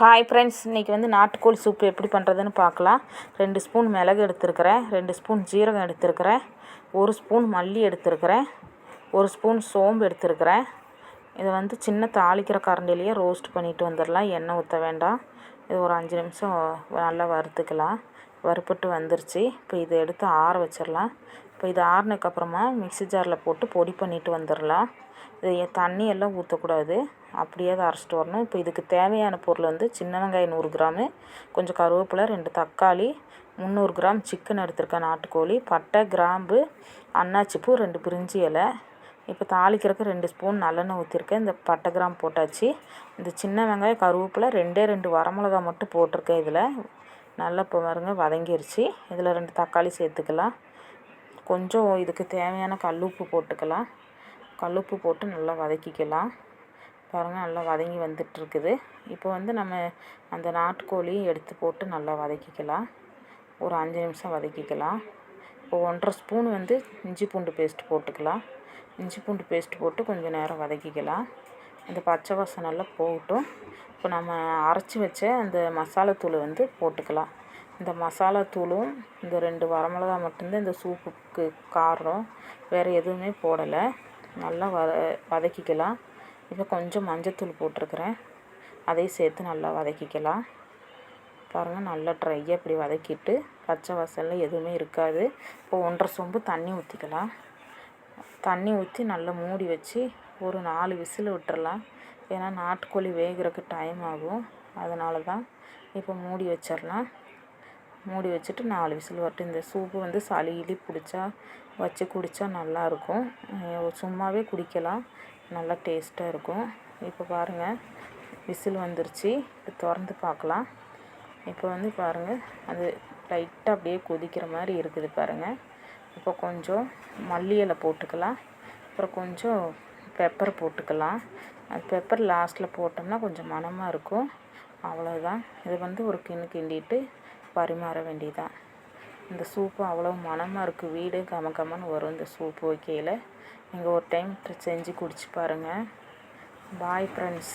Hi friends இன்றைக்கி வந்து நாட்டுக்கோழி சூப் எப்படி பண்ணுறதுன்னு பார்க்கலாம். ரெண்டு ஸ்பூன் மிளகு எடுத்துருக்கிறேன் ரெண்டு ஸ்பூன் ஜீரகம் எடுத்துருக்கிறேன் ஒரு ஸ்பூன் மல்லி எடுத்துருக்கிறேன் ஒரு ஸ்பூன் சோம்பு எடுத்துருக்கிறேன். இதை வந்து சின்ன தாளிக்கிற கரண்டிலேயே ரோஸ்ட் பண்ணிட்டு வந்துடலாம். எண்ணெய் ஊற்ற வேண்டாம். இது ஒரு அஞ்சு நிமிஷம் நல்லா வறுத்துக்கலாம். வறுப்பட்டு வந்துருச்சு. இப்போ இதை எடுத்து ஆற வச்சிடலாம். இப்போ இது ஆறுனதுக்கப்புறமா மிக்ஸி ஜாரில் போட்டு பொடி பண்ணிட்டு வந்துடலாம். இது தண்ணி எல்லாம் ஊற்றக்கூடாது. அப்படியே அதை அரைச்சிட்டு வரணும். இப்போ இதுக்கு தேவையான பொருள் வந்து சின்ன வெங்காயம் நூறு கிராமு கொஞ்சம் கருவேப்பிலை ரெண்டு தக்காளி முந்நூறு கிராம் சிக்கன் எடுத்திருக்கேன் நாட்டுக்கோழி பட்டை கிராம்பு அன்னாச்சிப்பூ ரெண்டு பிரிஞ்சி இலை. இப்போ தாளிக்கிறதுக்கு ரெண்டு ஸ்பூன் நல்லெண்ணெய் ஊற்றிருக்கேன். இந்த பட்டை கிராம் போட்டாச்சு. இந்த சின்ன வெங்காயம் கருவேப்பிலை ரெண்டே ரெண்டு வரமிளகா மட்டும் போட்டிருக்கேன் இதில். நல்லா இப்போ பாருங்க வதங்கிருச்சு. இதில் ரெண்டு தக்காளி சேர்த்துக்கலாம். கொஞ்சம் இதுக்கு தேவையான கல் உப்பு போட்டுக்கலாம். கல் உப்பு போட்டு நல்லா வதக்கிக்கலாம். பாருங்கள் நல்லா வதங்கி வந்துட்டுருக்குது. இப்போ வந்து நம்ம அந்த நாட்டுக்கோழி எடுத்து போட்டு நல்லா வதக்கிக்கலாம். ஒரு அஞ்சு நிமிஷம் வதக்கிக்கலாம். இப்போ ஒன்றரை ஸ்பூன் வந்து இஞ்சி பூண்டு பேஸ்ட் போட்டுக்கலாம். இஞ்சி பூண்டு பேஸ்ட் போட்டு கொஞ்சம் நேரம் வதக்கிக்கலாம். அந்த பச்சை வாசம் நல்லா போகட்டும். இப்போ நம்ம அரைச்சி வச்ச அந்த மசாலாத்தூளை வந்து போட்டுக்கலாம். இந்த மசாலாத்தூளும் இந்த ரெண்டு வரமிளகா மட்டும்தான் இந்த சூப்புக்கு காரம் வேறு எதுவுமே போடலை. நல்லா வத வதக்கிக்கலாம். இப்போ கொஞ்சம் மஞ்சத்தூள் போட்டிருக்கிறேன். அதையும் சேர்த்து நல்லா வதக்கிக்கலாம். பாருங்கள் நல்லா ட்ரையாக இப்படி வதக்கிட்டு பச்சை வாசலில் எதுவுமே இருக்காது. இப்போ ஒன்றரை சொம்பு தண்ணி ஊற்றிக்கலாம் தண்ணி ஊற்றி நல்லா மூடி வச்சு ஒரு நாலு விசில் விட்டுறலாம். ஏன்னா நாட்டுக்கோழி வேகிறதுக்கு டைம் ஆகும். அதனால தான் இப்போ மூடி வச்சிடலாம் மூடி வச்சுட்டு நாலு விசில் வரட்டும். இந்த சூப்பு வந்து சளி இலி பிடிச்சா வச்சு குடித்தா நல்லாயிருக்கும் சும்மாவே குடிக்கலாம். நல்லா டேஸ்ட்டாக இருக்கும். இப்போ பாருங்கள் விசில் வந்துருச்சு. இப்போ திறந்து பார்க்கலாம் இப்போ வந்து பாருங்கள் அது லைட்டாக அப்படியே கொதிக்கிற மாதிரி இருக்குது பாருங்கள் இப்போ கொஞ்சம் மல்லி இலை போட்டுக்கலாம். அப்புறம் கொஞ்சம் பெப்பர் போட்டுக்கலாம். அது பெப்பர் லாஸ்ட்டில் போட்டோம்னா கொஞ்சம் மணமாக இருக்கும். அவ்வளோதான் இது வந்து ஒரு கிண்ணு கிண்டிட்டு பரிமாற வேண்டியதான் இந்த சூப்பு அவ்வளோ மணமாக இருக்குது வீடு கம கமன்னு வரும் இந்த சூப்பு வைக்கையில். நீங்கள் ஒரு டைம் செஞ்சு குடிச்சு பாருங்கள் பாய் ஃப்ரெண்ட்ஸ்